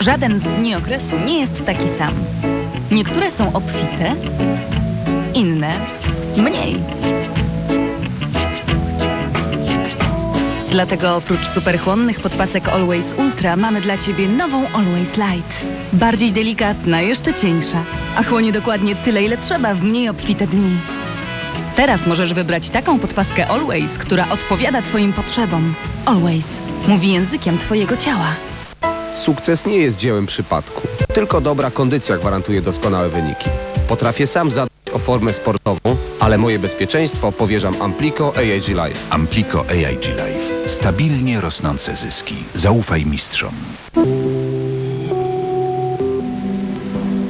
Żaden z dni okresu nie jest taki sam. Niektóre są obfite, inne mniej. Dlatego oprócz superchłonnych podpasek Always Ultra mamy dla Ciebie nową Always Light. Bardziej delikatna, jeszcze cieńsza, a chłonie dokładnie tyle, ile trzeba w mniej obfite dni. Teraz możesz wybrać taką podpaskę Always, która odpowiada Twoim potrzebom. Always mówi językiem Twojego ciała. Sukces nie jest dziełem przypadku. Tylko dobra kondycja gwarantuje doskonałe wyniki. Potrafię sam zadbać o formę sportową, ale moje bezpieczeństwo powierzam Amplico AIG Life. Amplico AIG Life. Stabilnie rosnące zyski. Zaufaj mistrzom.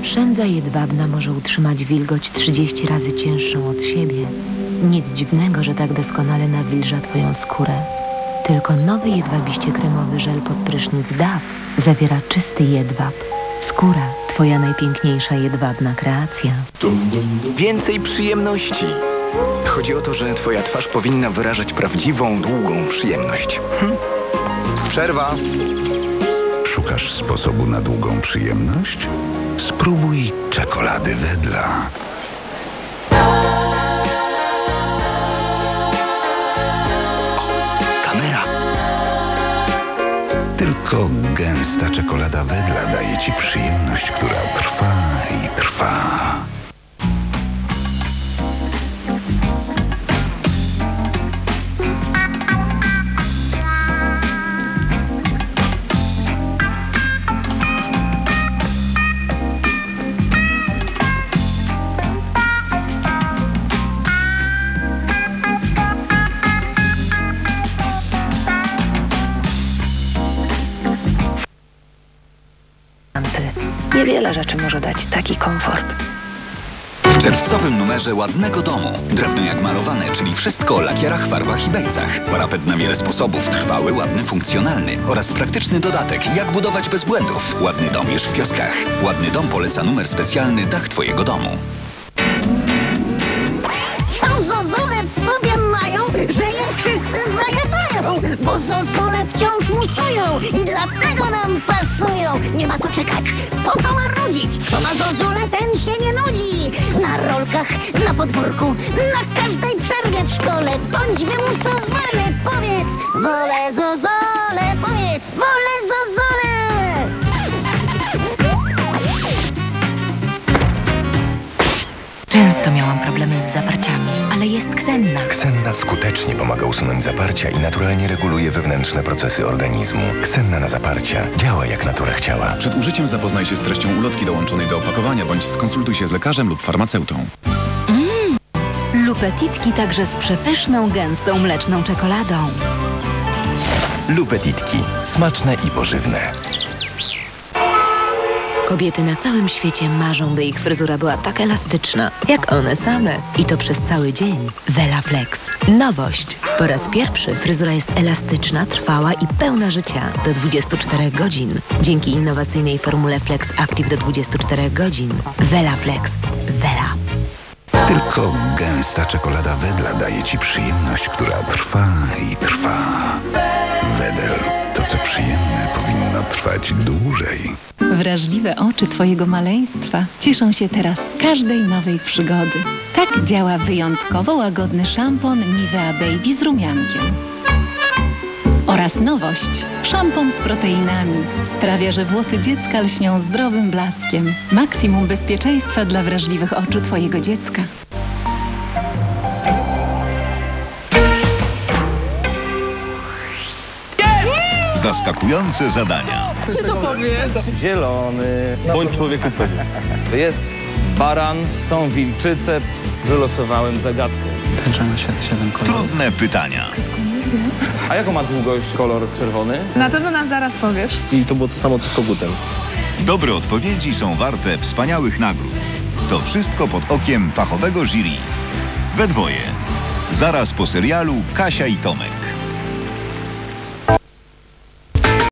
Przędza jedwabna może utrzymać wilgoć 30 razy cięższą od siebie. Nic dziwnego, że tak doskonale nawilża Twoją skórę. Tylko nowy jedwabiście kremowy żel pod prysznic DAW zawiera czysty jedwab. Skóra, Twoja najpiękniejsza jedwabna kreacja. Więcej przyjemności. Chodzi o to, że twoja twarz powinna wyrażać prawdziwą, długą przyjemność. Hm? Przerwa. Szukasz sposobu na długą przyjemność? Spróbuj czekolady wedla. Tylko gęsta czekolada wedla daje ci przyjemność, która trwa i trwa. Niewiele rzeczy może dać taki komfort. W czerwcowym numerze Ładnego Domu. Drewno jak malowane, czyli wszystko o lakierach, farbach i bejcach. Parapet na wiele sposobów, trwały, ładny, funkcjonalny. Oraz praktyczny dodatek, jak budować bez błędów. Ładny Dom już w kioskach. Ładny Dom poleca numer specjalny Dach Twojego domu. Co zozole w sobie mają, że je wszyscy Bo zozole wciąż musują i dlatego nam pasują. Nie ma tu czekać, po co marudzić? Kto ma zozole, ten się nie nudzi. Na rolkach, na podwórku, na każdej przerwie Często miałam problemy z zaparciami, ale jest ksenna. Ksenna skutecznie pomaga usunąć zaparcia i naturalnie reguluje wewnętrzne procesy organizmu. Ksenna na zaparcia działa jak natura chciała. Przed użyciem zapoznaj się z treścią ulotki dołączonej do opakowania bądź skonsultuj się z lekarzem lub farmaceutą. Lupetitki także z przepyszną, gęstą mleczną czekoladą. Lupetitki. Smaczne i pożywne. Kobiety na całym świecie marzą, by ich fryzura była tak elastyczna, jak one same. I to przez cały dzień. Vela Flex. Nowość. Po raz pierwszy fryzura jest elastyczna, trwała i pełna życia do 24 godzin. Dzięki innowacyjnej formule Flex Active do 24 godzin. Vela Flex. Vela. Tylko gęsta czekolada wedla daje ci przyjemność, która trwa i trwa. Wedel, to co przyjemne, powinno trwać dłużej. Wrażliwe oczy Twojego maleństwa cieszą się teraz z każdej nowej przygody. Tak działa wyjątkowo łagodny szampon Nivea Baby z rumiankiem. Oraz nowość. Szampon z proteinami. Sprawia, że włosy dziecka lśnią zdrowym blaskiem. Maksimum bezpieczeństwa dla wrażliwych oczu Twojego dziecka. Zaskakujące zadania. Zielony. Bądź człowieku pewny. To jest baran, są wilczyce. Wylosowałem zagadkę. Tęcza ma 7 Trudne pytania. A jaką ma długość kolor czerwony? Na pewno nam zaraz powiesz. I to było to samo co z kogutem. Dobre odpowiedzi są warte wspaniałych nagród. To wszystko pod okiem fachowego jury. We dwoje. Zaraz po serialu Kasia i Tomek.